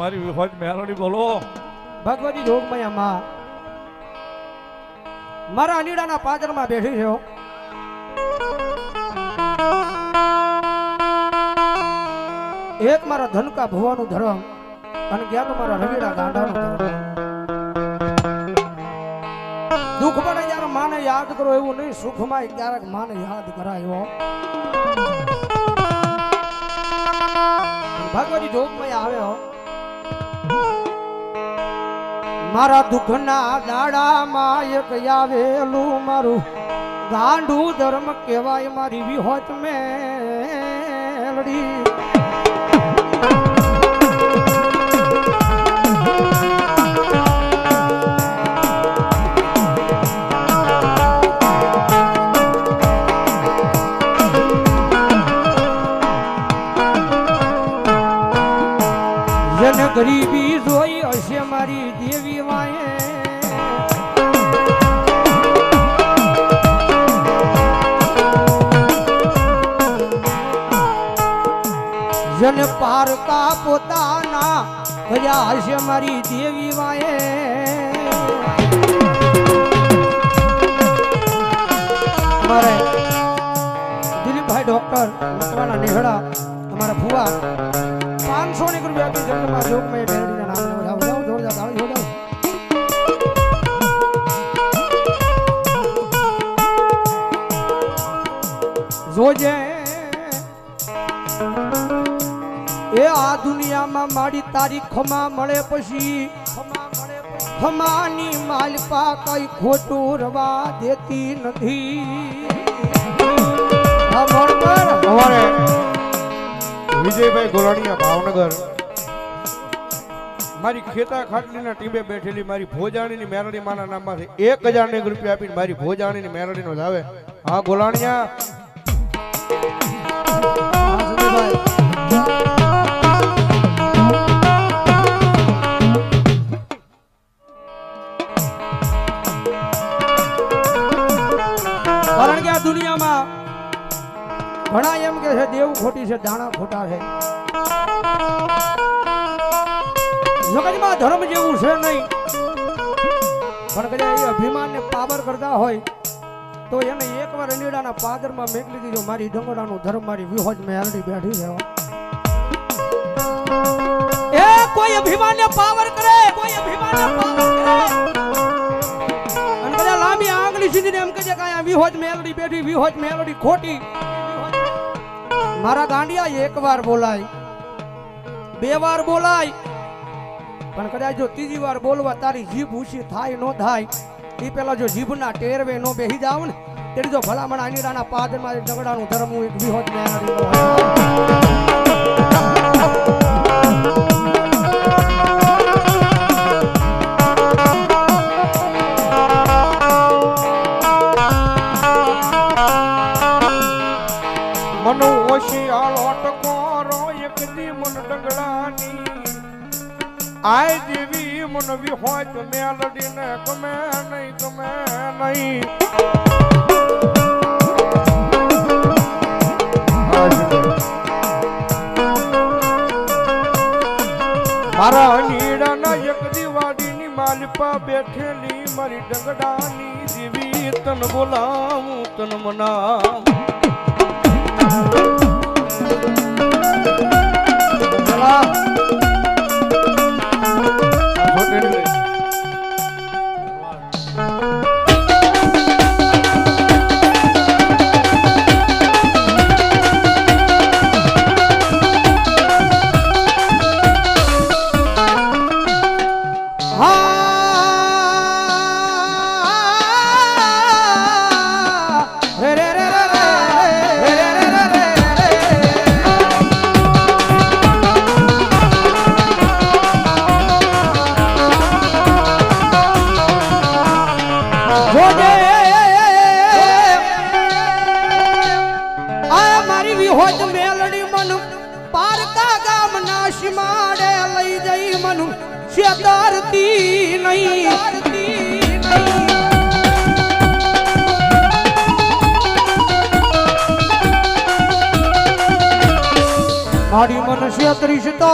મારી વિહોજ મેલડી બોલો. ભગવતી જોગમયમાં મારા અનીડાના પાદરમાં બેઠી છે એક મારા ધનકા ભુવાનું ધરમ અને જ્ઞાન મારા રવિડા ગાંડાનું ધરમ. દુઃખ પડે જ્યારે માને યાદ કરો, એવું નહીં, સુખમાં ક્યારેક માને યાદ કરાયો. ભગવતી જોગમય આવે મારા દુઃખના દાડામાં એક આવેલું મારું ગાંડું ધર્મ કહેવાય મારી વિહોત મેલડી. જેને પારકા પોતાના કર્યા હશે મારી દેવી વાએ મારે દિલીપભાઈ ડોક્ટર મકવાના નેહડા અમારા ફુવા પાંચસો ની રૂપિયા જોજે દુનિયામાં મારી તારી ખમા મળે પછી ખમાની માલપા કઈ ખોટું રવા દેતી નથી. વિજયભાઈ ગોરાણીયા ભાવનગર મારી ખેતા ખાટલીના ટીમે બેઠેલી મારી ભોજાણીની મેરડી માના નામમાંથી એક હજાર ને રૂપિયા આપીને મારી ભોજાણીની મેરડીનો જ આવે. હા ગોલાણીયા દુનિયામાં ઘણા એમ કે છે, દેવ ખોટી છે, દાણા ખોટા છે. જગતમાં ધર્મ જેવું છે નહીં. પણ કદાચ એ અભિમાનને પાવર કરતા હોય, તો એને એકવાર અનીડાના પાદરમાં મેકલી દીધો મારી ડંગોડાનું ધર્મ, મારી વિહોજ મેં હાલડી બેઠી હો. એ કોઈ અભિમાનને પાવર કરે, કોઈ અભિમાનને પાવર કરે. આંગળી એમ કહે કે અહીંયા વિહોજ મેલડી બેઠી વિહોજ મેલડી ખોટી. મારા ગાંડિયા એકવાર બોલાય, બે વાર બોલાય. પણ કદાચ જો ત્રીજી વાર બોલવા તારી જીભ ઊંચી થાય ન થાય એ પેલા જો જીભના ટેરવે નો બેહી જાવ ને તેની જો ભલામણ આનીડાના પાદમાં ડગડાનું ધર્મ એક વિહોજ મેલડી આય જેવી મનવી હોય તો મેલડીને ગમે નહીં ગમે નહીં. મારા નીડાના એક દિવાળીની માલપા બેઠેલી, મારી ડંગડાની દેવી તન બોલાવું, તન મનાવું. છે તારતી નહીં. મારી મનુષ્ય ત્રિશતા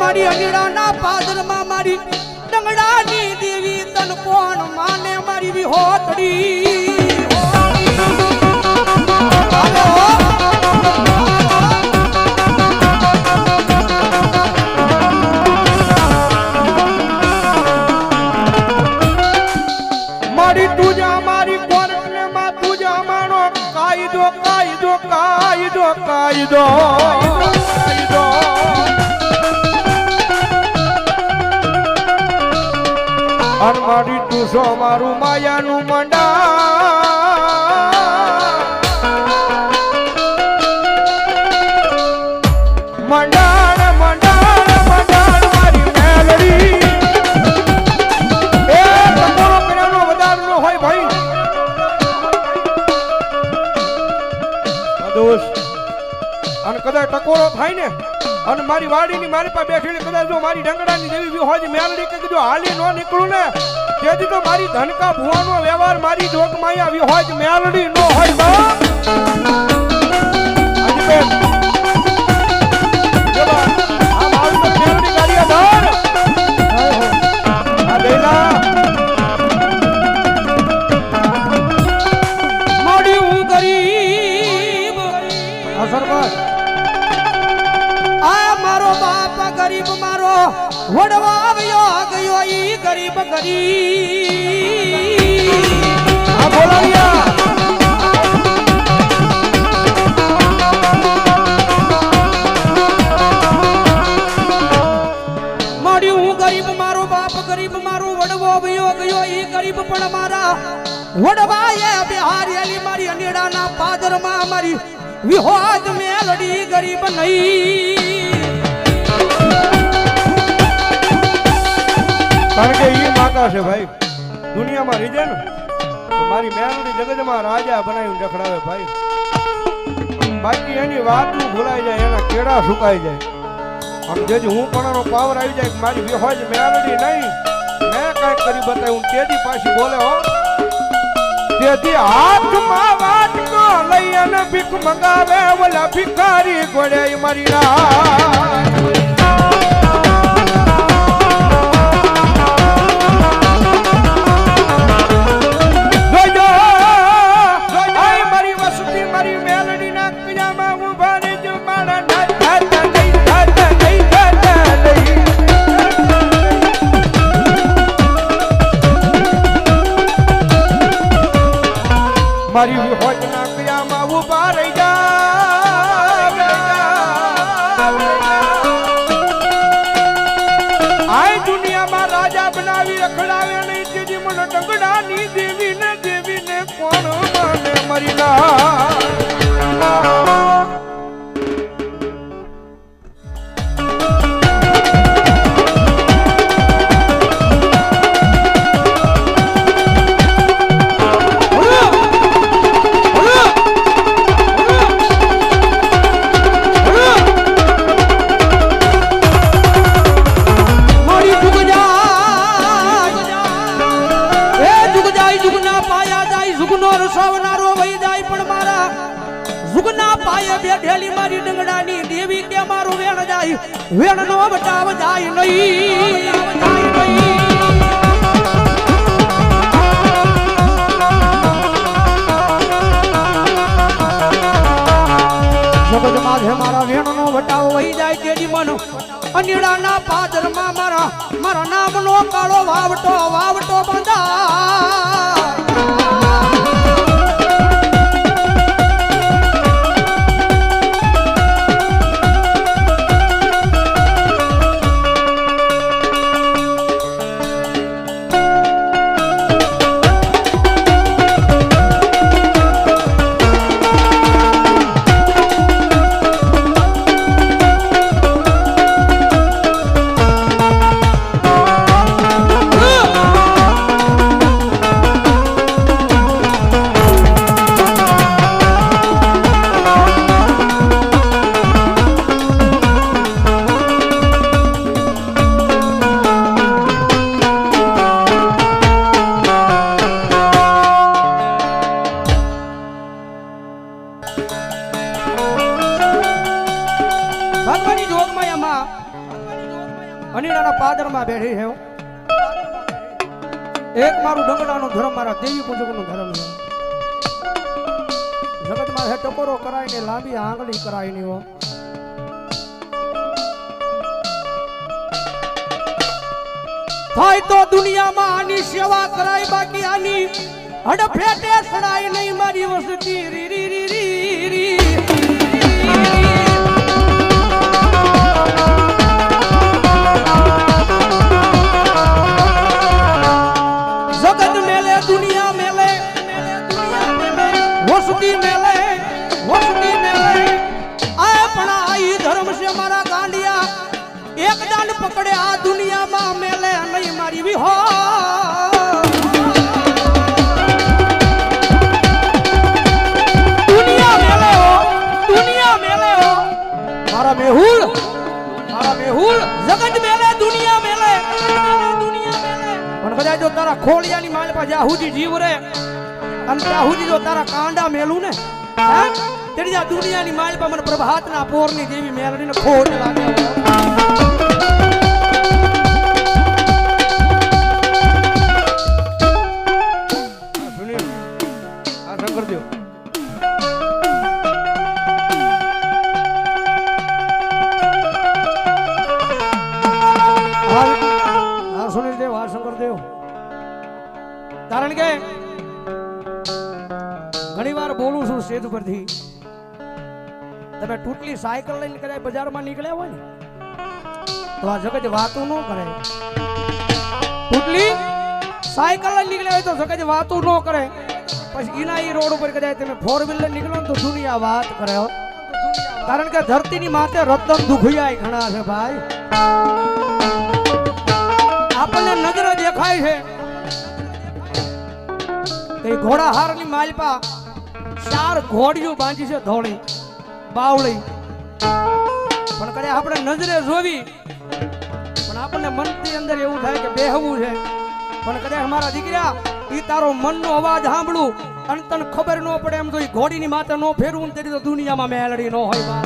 મારી અગડાના પાદરમાં મારી ડંગડાની દેવી તન કોણ માને મારી વિહોતડી? કાયદો અન મારી તુસો મારું માયાનું મંડા મંડાણ મંડાણ કદાચ ટકોરો થાય ને, અને મારી વાડીની મારી પાસે બેઠેલી કદાચ જો મારી ડંગડાની જેવી બી હોય મેલડી કે જો હાલી ન નીકળું ને. તેથી તો મારી ધનકા ભુવાનો વ્યવહાર મારી જોગમાં આવી હોય મેલડી ન હોય બા વડવાએ બિહારેલી મારી અનેડાના પાદરમાં મારી વિહોદ મેલડી ગરીબ નહીં. કારણ કે ઈ માતા છે ભાઈ, દુનિયામાં રીજે ને મારી મેલડી જગતમાં રાજા બનાવીને રખડાવે ભાઈ. બાકી એની વાતું ભૂલાઈ જાય, એના કેળા સુકાઈ જાય. આમ જેથી હું પણ પાવર જાય મારી વિહોજ મેલડી નહીં. મેં કાંઈક કરી બતાવ્યું તેથી પાછી બોલે હો. તેથી હાથમાં વાટકો લઈ અને ભીખ મંગાવે ઓલા ભિખારી ઘોડે મારી રાત. મારી વિહોજ ના કજામાં ઊભા રહી જા. આય દુનિયામાં રાજા બનાવી, રખડાવે નહીં તેથી મને ડંગડાની દેવી ને દેવી ને કોણ મને મરી ના બેઠેલી દેવી કે મારું વેણ જાય વેણ નો બટાવ જાય નહીં. મારા વેણનો વટાવો વહી જાય તેજી મન અનિડાના પાદરમાં મારા મારા નામનો કાળો વાવટો વાવટો બંધા ભગવાનની તો દુનિયામાં આની સેવા કરાય, બાકી આની હડફેટે સડાય નહીં, મારી વસતી. રી રી. દાન આ દુનિયામાં મેલે નહીં મારી વિહો દુનિયા મેલે દુનિયા મેલે દુનિયા મેલે પણ કદાચ જો તારા ખોળિયાની માલ જ્યાં સુધી જીવ રે, અને ત્યાં જો તારા કાંડા મેલું ને, હે? દુનિયાની માલ મને પ્રભાતના પોરની જેવી મેલડીને ખોટ લાગે. સુનિલ દેવ. કારણ કે ઘણી વાર બોલું છું સ્ટેજ પરથી તમે ટૂટલી સાયકલ લઈને કદાચ બજારમાં નીકળ્યા હોય ને, તો આ જગત વાતું ન કરે. ટૂટલી સાયકલ લઈને નીકળ્યા હોય તો જગત વાતું ન કરે. પછી એના ઈ રોડ ઉપર કદાચ તમે ફોર વ્હીલર નીકળો તો દુનિયા વાત કરે કારણ કે ધરતીની માથે રતન દુખિયાય ઘણા છે ભાઈ. આપણને નજર દેખાય છે. કે ઘોડા હારની માલપા ચાર ઘોડીઓ બાંધી છે ધોળી, બાવળી. પણ કદાચ આપણે નજરે જોવી, પણ આપણને મનથી અંદર એવું થાય કે બેહવું છે. પણ કદાચ અમારા દીકરા એ તારો મનનો અવાજ સાંભળું, અને તને ખબર ન પડે એમ તો એ ઘોડીની માથે ન ફેરવું ને તેની તો દુનિયામાં મેલડી ન હોય બા